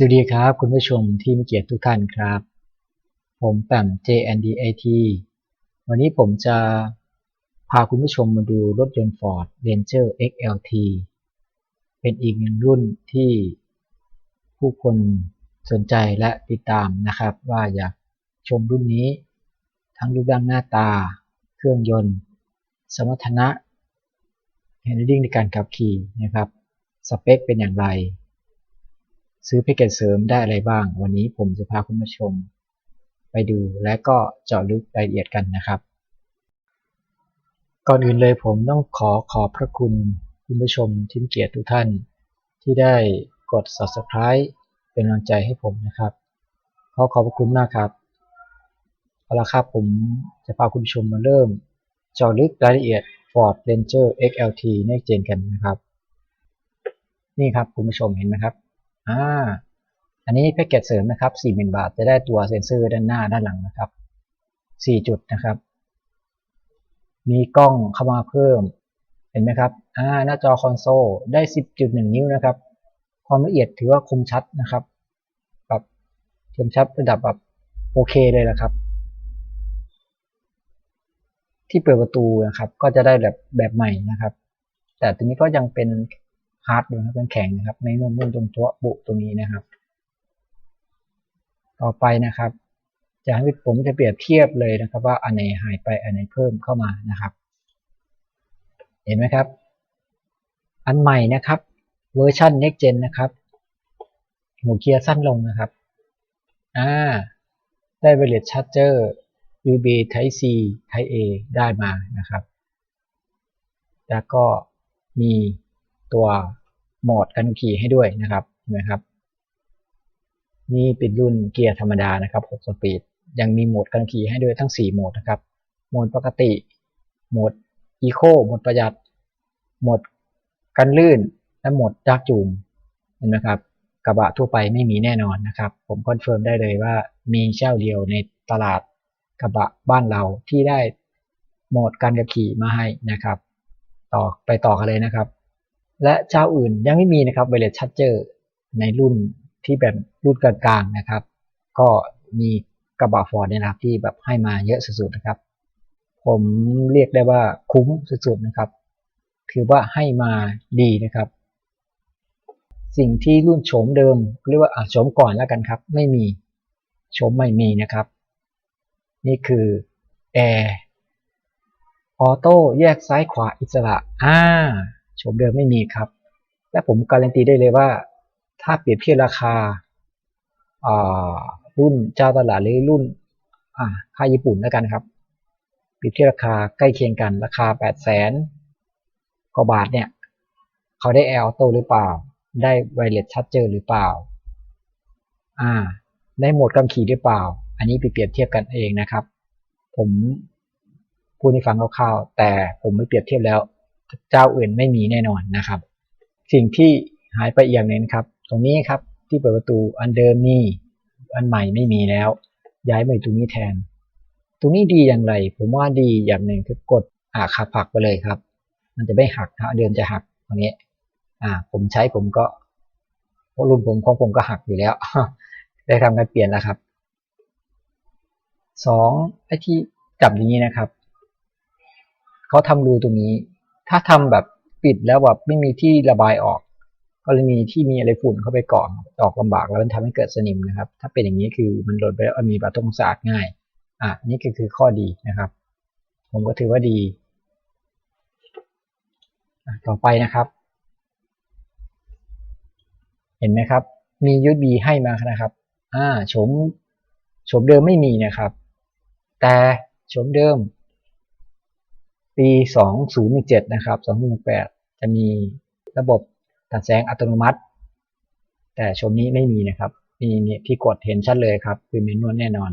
สวัสดีครับคุณผู้ชมที่มีเกียรติทุกท่านครับ ผมแปม JNDIT วันนี้ผมจะพาคุณผู้ชมมาดูรถยนต์ Ford Ranger XLT เป็นอีกหนึ่งรุ่นที่ผู้คนสนใจและติดตามนะครับ ว่าอยากชมรุ่นนี้ ทั้งรูปร่างหน้าตา เครื่องยนต์ สมรรถนะ handling ในการขับขี่นะครับ สเปคเป็นอย่างไร ซื้อแพ็กเกจเสริมได้อะไรบ้าง วันนี้ผมจะพาคุณผู้ชม ไปดูและก็เจาะลึกรายละเอียดกันนะครับ ก่อนอื่นเลยผมต้องขอขอบพระคุณคุณผู้ชมทีมเกียรติทุกท่าน ที่ได้กด subscribe เป็นกำลังใจให้ผมนะครับ ขอขอบพระคุณมากครับเอาละครับผมจะพาคุณผู้ชมมาเริ่มเจาะลึกรายละเอียด Ford Ranger XLT Next Gen กันนะครับ นี่ครับคุณผู้ชมเห็นไหมครับ อ่าอันนี้แพ็กเกจเสริมนะครับ40,000 บาทจะได้ตัวเซ็นเซอร์ด้านหน้าด้านหลังนะครับ 4 จุดนะครับ มีกล้องเข้ามาเพิ่ม เห็นไหมครับอ่าหน้าจอคอนโซลได้ 10.1 นิ้วนะครับ ความละเอียดถือว่าคมชัดนะครับแบบคมชัดระดับแบบโอเคเลยละครับ ที่เปิดประตูนะครับ ก็จะได้แบบแบบใหม่นะครับ แต่ตัวนี้ก็ยังเป็น ฮาร์ดอยู่นะเป็นแข็งนะครับไม่นุ่มๆตรงตัวบุตรงนี้นะครับ ต่อไปนะครับจะให้ผมจะเปรียบเทียบเลยนะครับ ว่าอันไหนหายไปอันไหนเพิ่มเข้ามานะครับ เห็นไหมครับ อันใหม่นะครับเวอร์ชัน next gen นะครับหัวเกียร์สั้นลงนะครับอ่าได้ wireless charger USB Type C Type A ได้มานะครับ แล้วก็มี ตัวโหมดการขับขี่ให้ด้วยนะครับเห็นไหมครับ นี่เป็นรุ่นเกียร์ธรรมดานะครับ6สปีดยังมีโหมดการขับขี่ให้ด้วยทั้ง 4 โหมดนะครับโหมดปกติ โหมดอีโคโหมดประหยัด โหมดกันลื่น และโหมดดักจูมเห็นไหมครับกระบะทั่วไปไม่มีแน่นอนนะครับ ผมคอนเฟิร์มได้เลยว่ามีเจ้าเดียวในตลาดกระบะบ้านเราที่ได้โหมดการขับขี่มาให้นะครับ ต่อไปต่อกันเลยนะครับ และเจ้าอื่นยังไม่มีนะครับ Wireless Charger ในรุ่นที่แบบรุ่นกลางๆนะครับ ก็มีกระบะฟอร์ดเนี่ยนะครับที่แบบให้มาเยอะสุดๆนะครับ ผมเรียกได้ว่าคุ้มสุดๆนะครับ ถือว่าให้มาดีนะครับ สิ่งที่รุ่นโฉมเดิมเรียกว่าโฉมก่อนแล้วกันครับ ไม่มีโฉมไม่มีนะครับ นี่คือแอร์ออโต้แยกซ้ายขวาอิสระอ่า โฉมเดิมไม่มีครับ และผมการันตีได้เลยว่า ถ้าเปรียบเทียบราคารุ่นเจ้าตลาดหรือรุ่นค่ายญี่ปุ่นแล้วกันครับเปรียบเทียบราคาใกล้เคียงกันราคา 8 0 0แสนกว่าบาทเนี่ยเขาได้แอร์ออโตหรือเปล่า ได้ไวเลสชัดเจอหรือเปล่าอ่าได้โหมดกำขี่หรือเปล่า อันนี้ไปเปรียบเทียบกันเองนะครับ ผมพูดให้ฟังคร่าวๆแต่ผมไม่เปรียบเทียบแล้ว เจ้าอื่นไม่มีแน่นอนนะครับ สิ่งที่หายไปอีกอย่างนึงครับ ตรงนี้ครับที่เปิดประตูอันเดิมมีอันใหม่ไม่มีแล้ว ย้ายมาตรงนี้แทน ตรงนี้ดีอย่างไร ผมว่าดีอย่างหนึ่งคือกดอ่าขับผักไปเลยครับ มันจะไม่หักนะเดิมจะหักตรงนี้ อ่า ผมใช้ผมก็รุ่นผมของผมก็หักอยู่แล้ว ได้ทำการเปลี่ยนแล้วครับสองไอ้ที่จับอย่างนี้นะครับเขาทำรูตรงนี้ ถ้าทำแบบปิดแล้วแบบไม่มีที่ระบายออก กรณีที่มีอะไรฝุ่นเข้าไปเกาะออกลำบากแล้วมันทำให้เกิดสนิมนะครับ ถ้าเป็นอย่างนี้คือมันหล่นไปแล้วมีประตงสะอาดง่าย อะนี่ก็คือข้อดีนะครับ ผมก็ถือว่าดี ต่อไปนะครับ เห็นไหมครับ มี USB ให้มานะครับ อ่าโฉมโฉมเดิมไม่มีนะครับ แต่โฉมเดิม ปี 2017 นะครับ 2018 จะมีระบบตัดแสงอัตโนมัติ แต่ชมนี้ไม่มีนะครับมีที่กดเห็นชัดเลยครับ คือเมนวลแน่นอน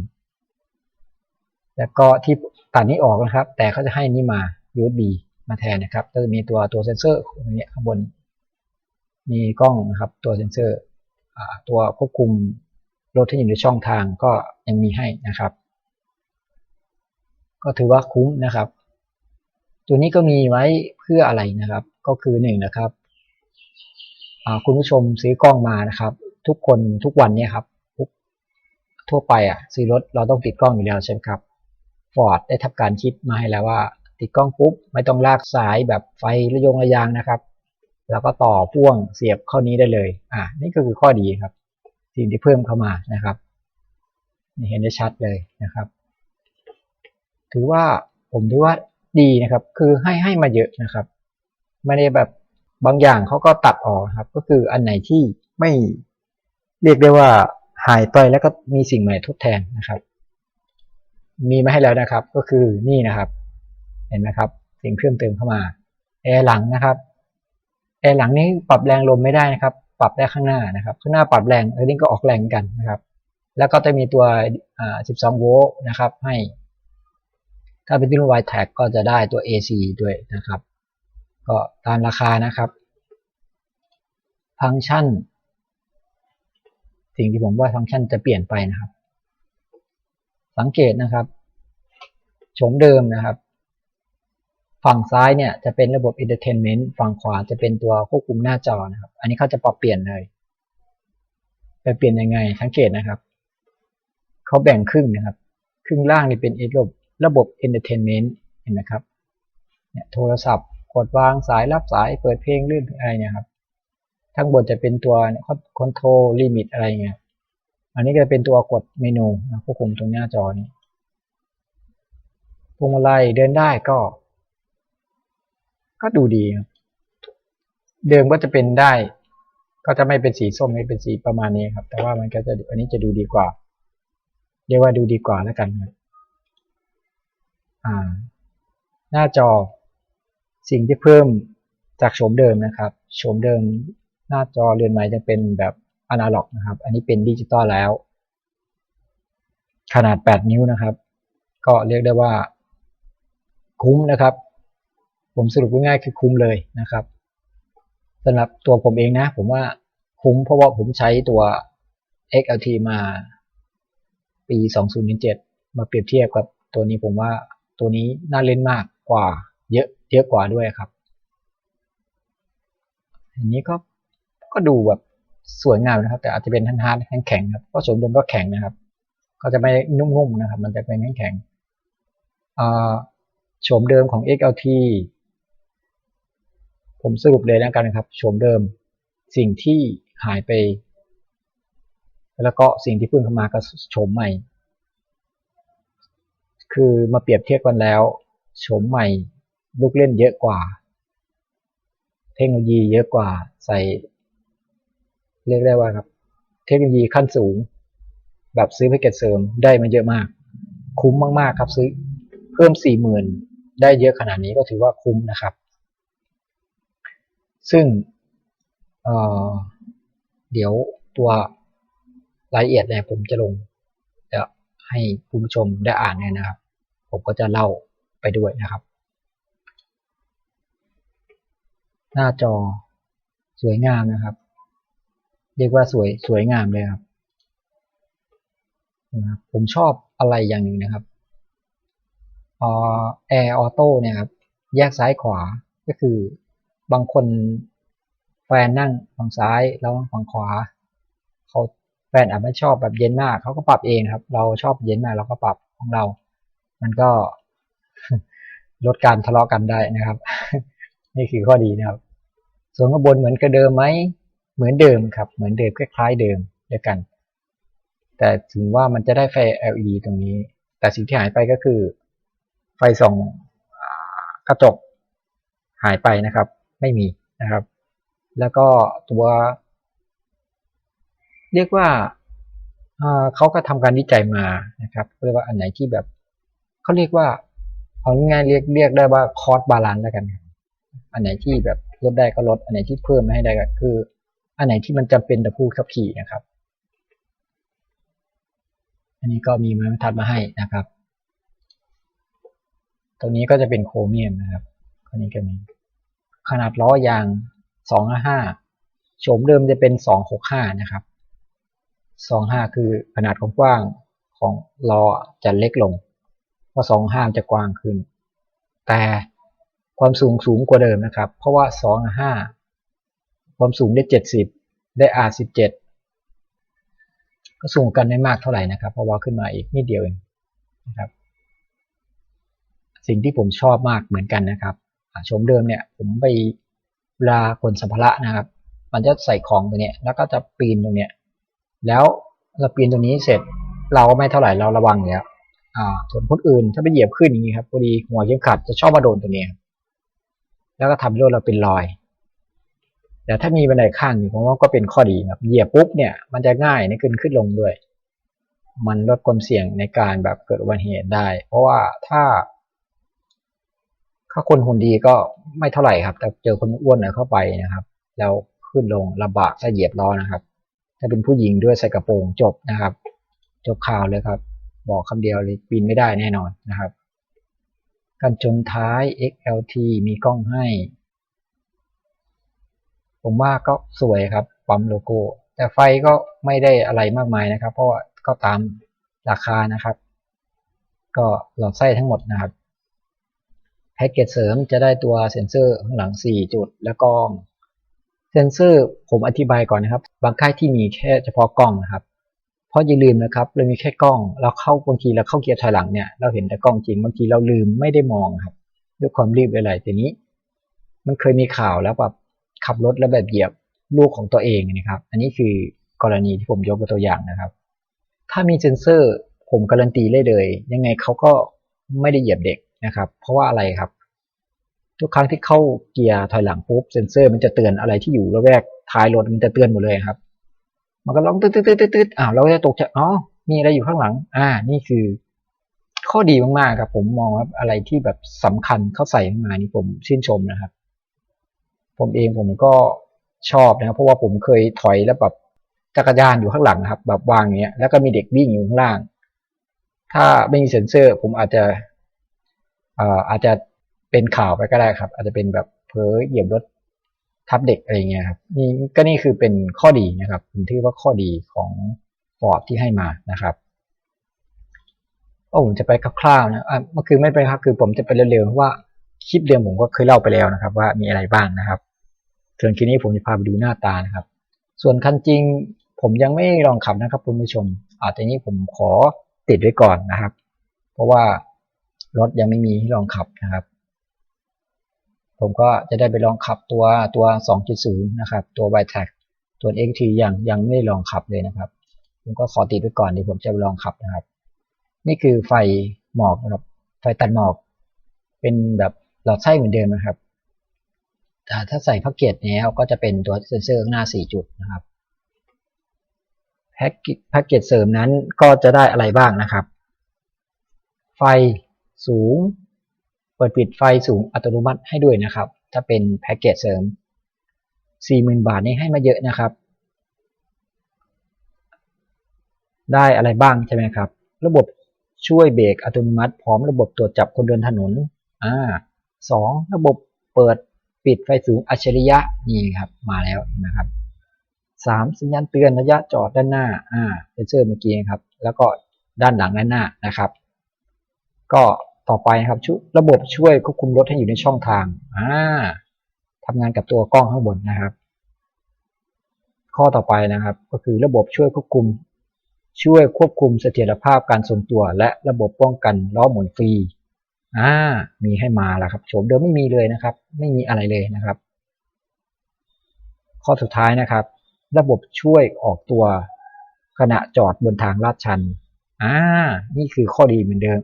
แล้วก็ที่ตัดนี้ออกนะครับ แต่เขาจะให้นี่มา USB มาแทนนะครับก็จะมีตัวตัวเซนเซอร์ตรงนี้ข้างบน มีกล้องนะครับตัวเซนเซอร์ตัวควบคุมรถที่อยู่ในช่องทางก็ยังมีให้นะครับ ก็ถือว่าคุ้มนะครับ ตัวนี้ก็มีไว้เพื่ออะไรนะครับ ก็คือหนึ่งนะครับคุณผู้ชมซื้อกล้องมานะครับ ทุกคนทุกวันเนี่ยครับทุกทั่วไปอะซื้อรถเราต้องติดกล้องอยู่แล้วใช่ไหมครับฟอร์ดได้ทำการคิดมาให้แล้วว่า ติดกล้องปุ๊บไม่ต้องลากสายแบบไฟระยงระยางนะครับ แล้วก็ต่อพ่วงเสียบเข้านี้ได้เลย อ่านี่ก็คือข้อดีครับ สิ่งที่เพิ่มเข้ามานะครับนี่เห็นได้ชัดเลยนะครับ ถือว่าผมถือว่า ดีนะครับ คือให้ให้มาเยอะนะครับไม่ได้แบบบางอย่างเขาก็ตัดออกครับ ก็คืออันไหนที่ไม่เรียกได้ว่าหายไปแล้วก็มีสิ่งใหม่ทดแทนนะครับ มีมาให้แล้วนะครับ ก็คือนี่นะครับ เห็นไหมครับ สิ่งเพิ่มเติมเข้ามาแอร์หลังนะครับแอร์หลังนี้ปรับแรงลมไม่ได้นะครับ ปรับได้ข้างหน้านะครับ ข้างหน้าปรับแรงเออนี่ก็ออกแรงกันนะครับ แล้วก็จะมีตัว 12 โวลต์นะครับ ให้ ถ้าเป็นรุ่น y t a g ก็จะได้ตัว AC ด้วยนะครับ ก็ตามราคานะครับ ฟังก์ชัน สิ่งที่ผมว่าฟังก์ชันจะเปลี่ยนไปนะครับ สังเกตนะครับโฉมเดิมนะครับ ฝั่งซ้ายเนี่ยจะเป็นระบบ Entertainment ฝั่งขวาจะเป็นตัวควบคุมหน้าจอนะครับ อันนี้เขาจะปรับเปลี่ยนเลยไปเปลี่ยนยังไงสังเกตนะครับเขาแบ่งครึ่งนะครับ ครึ่งล่างนี่เป็นระบบ ระบบ Entertainment เห็นไหมครับเนี่ยโทรศัพท์กดวางสายรับสายเปิดเพลงลื่นอะไรเนี่ยครับทั้งบนจะเป็นตัวคอนโทรลลิมิตอะไรเงี้ยอันนี้ก็เป็นตัวกดเมนูนะควบคุมตรงหน้าจอนี้พวงมาลัยเดินได้ก็ ก็ดูดี เดิมก็จะเป็นได้ ก็จะไม่เป็นสีส้มไม่เป็นสีประมาณนี้ครับ แต่ว่ามันก็จะอันนี้จะดูดีกว่า เรียกว่าดูดีกว่าแล้วกันครับ หน้าจอสิ่งที่เพิ่มจากโฉมเดิมนะครับโฉมเดิมหน้าจอเรือนใหม่จะเป็นแบบอนาล็อกนะครับ อันนี้เป็นดิจิตอลแล้ว ขนาด 8 นิ้วนะครับ ก็เรียกได้ว่า คุ้มนะครับ ผมสรุปง่ายๆคือคุ้มเลยนะครับสำหรับตัวผมเองนะ ผมว่าคุ้มเพราะว่าผมใช้ตัว XLT มาปี 2007 มาเปรียบเทียบกับตัวนี้ผมว่า ตัวนี้น่าเล่นมากกว่า เยอะเยอะกว่าด้วยครับอันนี้ก็ก็ดูแบบสวยงามนะครับ แต่อาจจะเป็นทันฮาร์ดแข็งครับเพราะสมเดิมก็แข็งนะครับ ก็จะไม่นุ่มๆนะครับ มันจะเป็นแข็งโฉมเดิมของ XLT ผมสรุปเลยแล้วกันนะครับโฉมเดิมสิ่งที่หายไป แล้วก็สิ่งที่เพิ่งเข้ามาก็โฉมใหม่ คือมาเปรียบเทียบกันแล้วโฉมใหม่ลูกเล่นเยอะกว่า เทคโนโลยีเยอะกว่าใส่ เรียกได้ว่าครับ เทคโนโลยีขั้นสูง แบบซื้อแพ็กเกจเสริมได้มาเยอะมาก คุ้มมากๆครับซื้อเพิ่มสี่หมื่นได้เยอะขนาดนี้ก็ถือว่าคุ้มนะครับ ซึ่งเเดี๋ยวตัวรายละเอียดเนี่ยผมจะลงจะให้คุณผู้ชมได้อ่านเนี่ยนะครับ ผมก็จะเล่าไปด้วยนะครับ หน้าจอสวยงามนะครับ เรียกว่าสวยสวยงามเลยครับผมชอบอะไรอย่างหนึ่งนะครับแอร์ออโต้เนี่ยครับ แยกซ้ายขวา ก็คือบางคนแฟนนั่งฝั่งซ้ายแล้วฝั่งขวา เขาแฟนอาจไม่ชอบแบบเย็นมาก เขาก็ปรับเองครับ เราชอบเย็นมากเราก็ปรับของเรา มันก็ลดการทะเลาะกันได้นะครับ นี่คือข้อดีนะครับ ส่วนข้างบนเหมือนกับเดิมไหมเหมือนเดิมครับ เหมือนเดิมคล้ายๆเดิมเดียวกัน แต่ถึงว่ามันจะได้ไฟ LED ตรงนี้ แต่สิ่งที่หายไปก็คือ ไฟส่องกระจกหายไปนะครับ ไม่มีนะครับ แล้วก็ตัว เรียกว่าเขาก็ทำการวิจัยมานะครับเรียกว่าอันไหนที่แบบ เขาเรียกว่าเอาง่ายเรียกเรียกได้ว่าคอร์สบาลานซ์แล้วกันอันไหนที่แบบลดได้ก็ลด อันไหนที่เพิ่มไม่ให้ได้ก็คือ อันไหนที่มันจำเป็นต่อผู้ขับขี่นะครับ อันนี้ก็มีมาทัดมาให้นะครับ ตรงนี้ก็จะเป็นโครเมียมนะครับอันนี้ก็มีขนาดล้อยาง255โฉมเดิมจะเป็น 265 นะครับ 25 คือขนาดของกว้างของล้อจะเล็กลง เพราะ25จะกว้างขึ้น แต่ความสูงสูงกว่าเดิมนะครับ เพราะว่า25ความสูงได้70ได้ R17 ก็สูงกันไม่มากเท่าไหร่นะครับ เพราะว่าขึ้นมาอีกนิดเดียวเองนะครับ สิ่งที่ผมชอบมากเหมือนกันนะครับชมเดิมเนี่ย ผมไปเวลาขนสัมภาระนะครับ มันจะใส่ของตัวเนี้ยแล้วก็จะปีนตรงเนี้ยแล้วเราปีนตรงนี้เสร็จเราก็ไม่เท่าไหร่เราระวังอยู่แล้ว ส่วนคนอื่นถ้าไปเหยียบขึ้นอย่างนี้ครับพอดีหัวเข็มขัดจะชอบมาโดนตัวเนี้ยแล้วก็ทำให้รถเราเป็นรอย แต่ถ้ามีบันไดข้างอยู่ผมว่าก็เป็นข้อดีครับเหยียบปุ๊บเนี่ยมันจะง่ายในขึ้นขึ้นลงด้วย มันลดความเสี่ยงในการแบบเกิดอุบัติเหตุได้ เพราะว่าถ้าถ้าคนหุ่นดีก็ไม่เท่าไหร่ครับ แต่เจอคนอ้วนเข้าไปนะครับ แล้วขึ้นลงลำบากถ้าเหยียบล้อนะครับ ถ้าเป็นผู้หญิงด้วยใส่กระโปรงจบนะครับ จบข่าวเลยครับ บอกคำเดียวเลยปีนไม่ได้แน่นอนนะครับ กันชนท้าย XLT มีกล้องให้ ผมว่าก็สวยครับปั๊มโลโก้ แต่ไฟก็ไม่ได้อะไรมากมายนะครับ เพราะว่าก็ตามราคานะครับ ก็หลอดไส้ทั้งหมดนะครับแพ็กเกจเสริมจะได้ตัวเซ็นเซอร์ข้างหลัง 4 จุดแล้วก็เซ็นเซอร์ผมอธิบายก่อนนะครับ บางค่ายที่มีแค่เฉพาะกล้องนะครับ ราะอย่าลืมนะครับเรามีแค่กล้องเราเข้าบางทีเราเข้าเกียร์ถอยหลังเนี่ยเราเห็นแต่กล้องจริงบางทีเราลืมไม่ได้มองครับด้วยความรีบอะไรทีนี้ มันเคยมีข่าวแล้วแบบขับรถแล้วแบบเหยียบลูกของตัวเองนะครับ อันนี้คือกรณีที่ผมยกเป็นตัวอย่างนะครับ ถ้ามีเซนเซอร์ผมการันตีเลยเลย ยังไงเขาก็ไม่ได้เหยียบเด็กนะครับ เพราะว่าอะไรครับ ทุกครั้งที่เข้าเกียร์ถอยหลังปุ๊บเซนเซอร์มันจะเตือนอะไรที่อยู่ระแวกท้ายรถมันจะเตือนหมดเลยครับ มันก็ร้องตืดตืดตืดตืดอ้าวเราก็จะตกใจอ๋อมีอะไรอยู่ข้างหลัง อ่า นี่คือ ข้อดีมากๆครับ ผมมองว่าอะไรที่แบบสำคัญเขาใส่มานี่ผมชื่นชมนะครับ ผมเองผมก็ชอบนะครับเพราะว่าผมเคยถอยแล้วแบบจักรยานอยู่ข้างหลังนะครับ แบบวางอย่างเงี้ย แล้วก็มีเด็กวิ่งอยู่ข้างล่าง ถ้าไม่มีเซ็นเซอร์ ผมอาจจะอ่ออาจจะเป็นข่าวไปก็ได้ครับ อาจจะเป็นแบบเผลอเหยียบรถ ทับเด็กอะไรเงี้ยครับนี่ก็นี่คือเป็นข้อดีนะครับผมถือว่าข้อดีของฟอร์ดที่ให้มานะครับโอ้ผมจะไปคร่าวๆนะอะเมื่อคืนไม่ไปครับคือผมจะไปเร็วๆเพราะว่าคลิปเดิมผมก็เคยเล่าไปแล้วนะครับ ว่ามีอะไรบ้างนะครับส่วนคลิปนี้ผมจะพาไปดูหน้าตานะครับ ส่วนคันจริงผมยังไม่ลองขับนะครับคุณผู้ชมอาจจะนี้ผมขอติดไว้ก่อนนะครับ เพราะว่ารถยังไม่มีให้ลองขับนะครับ ผมก็จะได้ไปลองขับตัวตัว 2.0 นะครับ ตัว y t a c ตัว XT ยังยังไม่ได้ลองขับเลยนะครับ ผมก็ขอติดไว้ก่อนเดี๋ยวผมจะลองขับนะครับ นี่คือไฟหมอกนะครับ ไฟตัดหมอก เป็นแบบหลอดไส้เหมือนเดิมนะครับแต่ถ้าใส่พ็กเกจแล้วก็จะเป็นตัวเซ็นเซอร์ข้างหน้า 4 จุดนะครับแพ็กแพ็กเกจเสริมนั้นก็จะได้อะไรบ้างนะครับ ไฟสูง เปิดปิดไฟสูงอัตโนมัติให้ด้วยนะครับ ถ้าเป็นแพ็กเกจเสริม 40,000 บาทนี่ให้มาเยอะนะครับ ได้อะไรบ้างใช่ไหมครับ ระบบช่วยเบรกอัตโนมัติ พร้อมระบบตรวจจับคนเดินถนนอ่าสองระบบเปิดปิดไฟสูงอัจฉริยะนี่ครับมาแล้วนะครับสามสัญญาณเตือนระยะจอดด้านหน้าอ่าเซนเซอร์เมื่อกี้ครับ แล้วก็ด้านหลังด้านหน้านะครับ ก็ ต่อไปนะครับชุระบบช่วยควบคุมรถให้อยู่ในช่องทางอ่าทำงานกับตัวกล้องข้างบนนะครับ ข้อต่อไปนะครับ ก็คือระบบช่วยควบคุม ช่วยควบคุมเสถียรภาพการทรงตัว และระบบป้องกันล้อหมุนฟรีอ่ามีให้มาแล้วครับโฉมเดิมไม่มีเลยนะครับ ไม่มีอะไรเลยนะครับ ข้อสุดท้ายนะครับ ระบบช่วยออกตัวขณะจอดบนทางลาดชันอ่านี่คือข้อดีเหมือนเดิม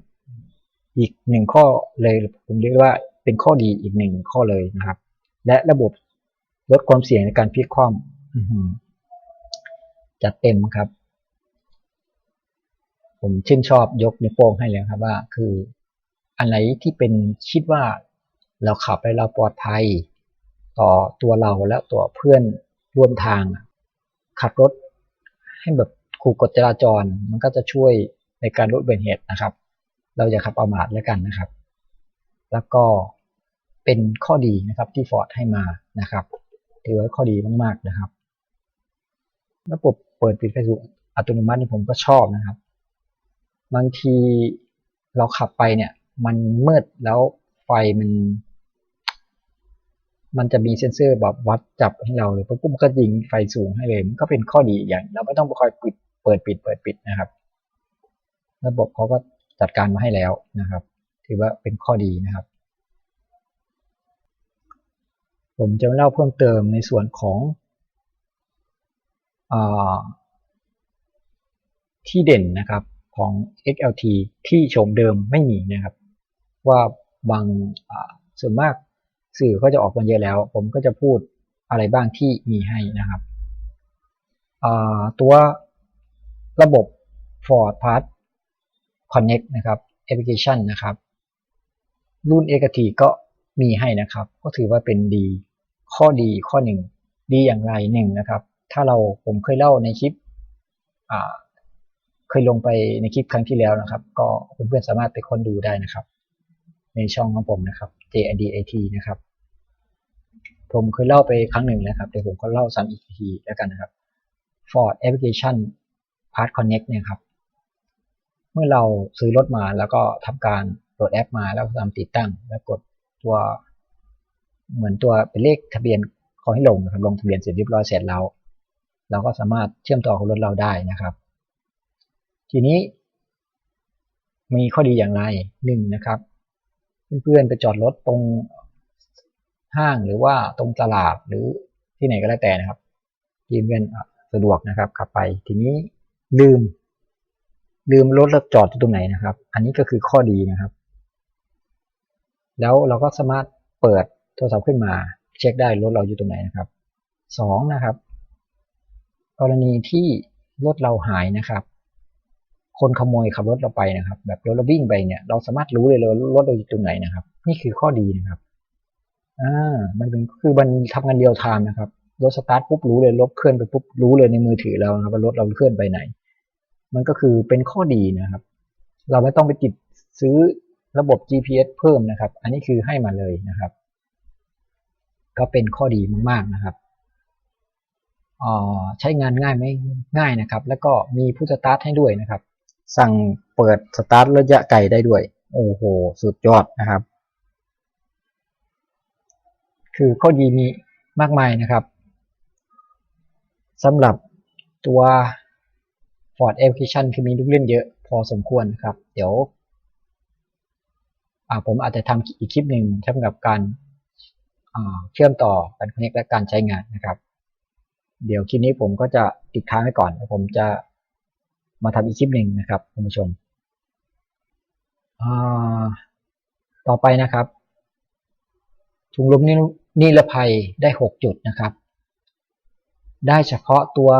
อีกหนึ่งข้อเลยผมเรียกว่าเป็นข้อดีอีกหนึ่งข้อเลยนะครับ และระบบลดความเสี่ยงในการพลิกคว่ำจัดเต็มครับ ผมชื่นชอบยกนิ้วโป้งให้เลยครับว่า คืออะไรที่เป็นคิดว่าเราขับไปเราปลอดภัย ต่อตัวเราและตัวเพื่อนร่วมทาง ขับรถให้แบบขู่กฎจราจร มันก็จะช่วยในการลดอุบัติเหตุนะครับ เราอย่าขับประมาทแล้วกันนะครับ แล้วก็เป็นข้อดีนะครับที่ฟอร์ดให้มานะครับถือว่าข้อดีมากๆนะครับ ระบบเปิดปิดไฟสูงอัตโนมัตินี่ผมก็ชอบนะครับ บางทีเราขับไปเนี่ย มันมืดแล้วไฟมัน มันจะมีเซ็นเซอร์แบบวัดจับให้เราเลยปุ๊บมันก็ยิงไฟสูงให้เลย มันก็เป็นข้อดีอย่าง เราไม่ต้องไปคอยปิดเปิดปิดเปิดปิดนะครับ ระบบเขาก็ จัดการมาให้แล้วนะครับ ถือว่าเป็นข้อดีนะครับ ผมจะเล่าเพิ่มเติมในส่วนของอที่เด่นนะครับของ XLT ที่โฉมเดิมไม่มีนะครับ ว่าบางส่วนมากสื่อก็จะออกมาเยอะแล้ว ผมก็จะพูดอะไรบ้างที่มีให้นะครับตัวระบบ Ford Pass Connect นะครับแอปพลิเคชันนะครับ รุ่น XLT ก็มีให้นะครับ ก็ถือว่าเป็นดีข้อดีข้อหนึ่งดีอย่างไรหนึ่งนะครับ ถ้าเราผมเคยเล่าในคลิปเคยลงไปในคลิปครั้งที่แล้วนะครับ ก็เพื่อนๆสามารถไปค้นดูได้นะครับ ในช่องของผมนะครับ JNDAT นะครับ ผมเคยเล่าไปครั้งหนึ่งแล้วครับเดี๋ยวผมก็เล่าซ้ำอีกทีแล้วกันนะครับ Ford Application Part Connect เนี่ยครับ เมื่อเราซื้อรถมาแล้วก็ทำการโหลดแอปมาแล้วทำติดตั้ง แล้วกดตัวเหมือนตัวเป็นเลขทะเบียนขอให้ลงนะครับลงทะเบียนเสร็จเรียบร้อยเสร็จแล้วเราก็สามารถเชื่อมต่อกับรถเราได้นะครับ ทีนี้ มีข้อดีอย่างไรหนึ่งนะครับ เพื่อนๆไปจอดรถตรงห้างหรือว่าตรงตลาดหรือที่ไหนก็แล้วแต่นะครับที่เพื่อนสะดวกนะครับขับไปทีนี้ลืม ลืมรถเราจอดอยู่ตรงไหนนะครับ อันนี้ก็คือข้อดีนะครับ แล้วเราก็สามารถเปิดโทรศัพท์ขึ้นมา เช็คได้รถเราอยู่ตรงไหนนะครับสองนะครับ กรณีที่รถเราหายนะครับ คนขโมยขับรถเราไปนะครับ แบบรถเราวิ่งไปเนี่ยเราสามารถรู้เลยเลยรถเราอยู่ตรงไหนนะครับ นี่คือข้อดีนะครับอ่ามันเป็นคือมันทำงานเดียวทามนะครับรถสตาร์ทปุ๊บรู้เลยรถเคลื่อนไปปุ๊บรู้เลยในมือถือเรานะครับว่ารถเราเคลื่อนไปไหน มันก็คือเป็นข้อดีนะครับ เราไม่ต้องไปติดซื้อระบบ GPS เพิ่มนะครับ อันนี้คือให้มาเลยนะครับ ก็เป็นข้อดีมากๆนะครับใช้งานง่ายไหมง่ายนะครับ แล้วก็มีผู้สตาร์ทให้ด้วยนะครับ สั่งเปิดสตาร์ทระยะไกลได้ด้วย โอ้โห สุดยอดนะครับ คือข้อดีมีมากมายนะครับสำหรับตัว Ford Application คือมีลูกเล่นเยอะพอสมควรครับ เดี๋ยวผมอาจจะทำอีกคลิปหนึ่งสำหรับการเชื่อมต่อการคอนเนคและการใช้งานนะครับ เดี๋ยวคลิปนี้ผมก็จะติดค้างไว้ก่อนแล้วผมจะมาทำอีกคลิปหนึ่งนะครับคุณผู้ชมต่อไปนะครับถุงลมนิรภัยได้ 6 จุดนะครับ ได้เฉพาะตัว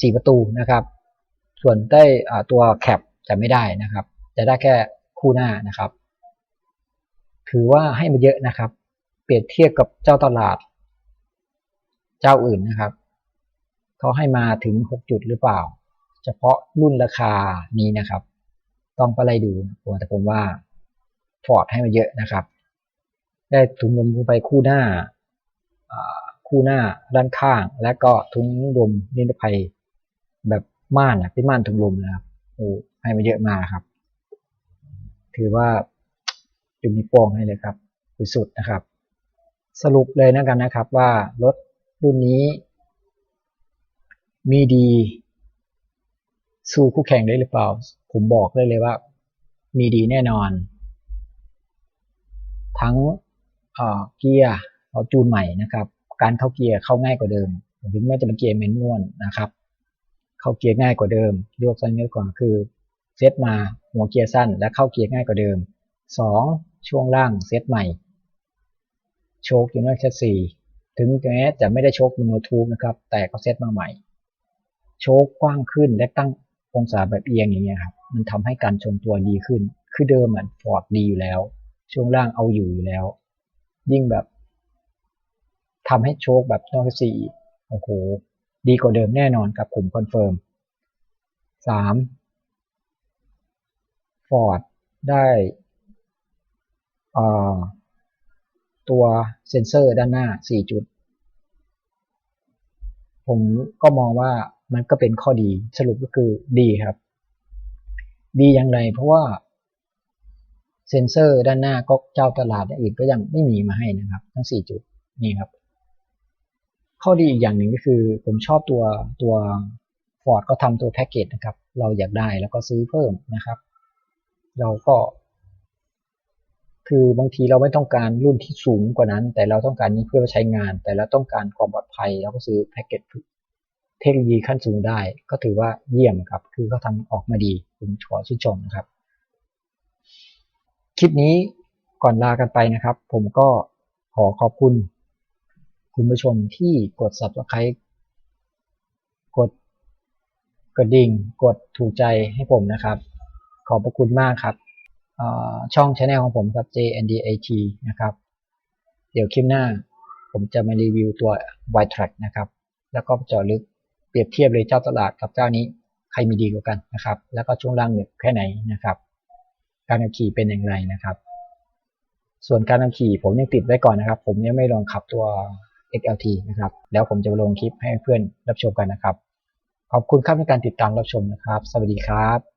4 ประตูนะครับ ส่วนได้ตัวแคปจะไม่ได้นะครับ จะได้แค่คู่หน้านะครับ ถือว่าให้มาเยอะนะครับ เปรียบเทียบกับเจ้าตลาด เจ้าอื่นนะครับเขาให้มาถึง 6 จุดหรือเปล่า เฉพาะรุ่นราคานี้นะครับ ต้องไปไล่ดูผมแต่ผมว่าฟอร์ดให้มาเยอะนะครับ ได้ถุงลมไปคู่หน้าคู่หน้าด้านข้าง และก็ทุ้งลมนิรภัย แบบม่านนะเป็นม่านถุงลมนะครับโอ้ให้มาเยอะมากครับ ถือว่าจุดนิ้วโป้งให้เลยครับสุดนะครับ สรุปเลยนะกันนะครับว่ารถรุ่นนี้ มีดี สู้คู่แข่งได้หรือเปล่า ผมบอกเลยเลยว่า มีดีแน่นอน ทั้งเกียร์เราจูนใหม่นะครับ การเข้าเกียร์เข้าง่ายกว่าเดิมถึงแม้จะเป็นเกียร์เมนนวลนะครับ เข้าเกียร์ง่ายกว่าเดิมเรียกสั้นกว่าคือเซตมาหัวเกียร์สั้นและเข้าเกียร์ง่ายกว่าเดิม 2. ช่วงล่างเซตใหม่ โชคยูนิคแคสซีถึงแม้จะไม่ได้โชคมโนทูบนะครับ แต่ก็เซตมาใหม่ โชคกว้างขึ้นและตั้งองศาแบบเอียงอย่างเงี้ยครับมันทำให้การชนตัวดีขึ้น คือเดิมเหมือนฟอร์ดดีอยู่แล้ว ช่วงล่างเอาอยู่อยู่แล้ว ยิ่งแบบทำให้โชคแบบนอกสี่โอ้โห ดีกว่าเดิมแน่นอนครับผมคอนเฟิร์มสามฟอร์ดได้ตัวเซ็นเซอร์ด้านหน้า 4 จุด ผมก็มองว่ามันก็เป็นข้อดีสรุปก็คือดีครับ ดีอย่างไรเพราะว่าเซ็นเซอร์ด้านหน้าก็เจ้าตลาดอื่นก็ยังไม่มีมาให้นะครับ ทั้ง 4 จุดนี่ครับ ข้อดีอีกอย่างหนึ่งก็คือ ผมชอบตัวตัว Ford ก็ทำตัวแพ็กเกจนะครับ เราอยากได้แล้วก็ซื้อเพิ่มนะครับ เราก็ คือบางทีเราไม่ต้องการรุ่นที่สูงกว่านั้น แต่เราต้องการนี้เพื่อใช้งาน แต่เราต้องการความปลอดภัยเราก็ซื้อแพ็กเกจเทคโนโลยีขั้นสูงได้ ก็ถือว่าเยี่ยมครับ คือเขาทำออกมาดี ผมขอชื่นชมนะครับ คลิปนี้ก่อนลากันไปนะครับ ผมก็ขอขอบคุณ คุณผู้ชมที่กด subscribe กดกระดิ่ง กดถูกใจให้ผมนะครับ ขอบพระคุณมากครับช่องช anel ของผมครับ JNDAT นะครับ เดี๋ยวคลิปหน้าผมจะมารีวิวตัว y t r a c k นะครับ แล้วก็เจาะลึกเปรียบเทียบเลยเจ้าตลาดกับเจ้านี้ใครมีดีกว่ากันนะครับ แล้วก็ช่วงล่างหนึบแค่ไหนนะครับ การขับขี่เป็นอย่างไรนะครับ ส่วนการขับขี่ผมยังติดไว้ก่อนนะครับ ผมยังไม่ลองขับตัว XLT นะครับ แล้วผมจะลงคลิปให้เพื่อนรับชมกันนะครับ ขอบคุณครับในการติดตามรับชมนะครับ สวัสดีครับ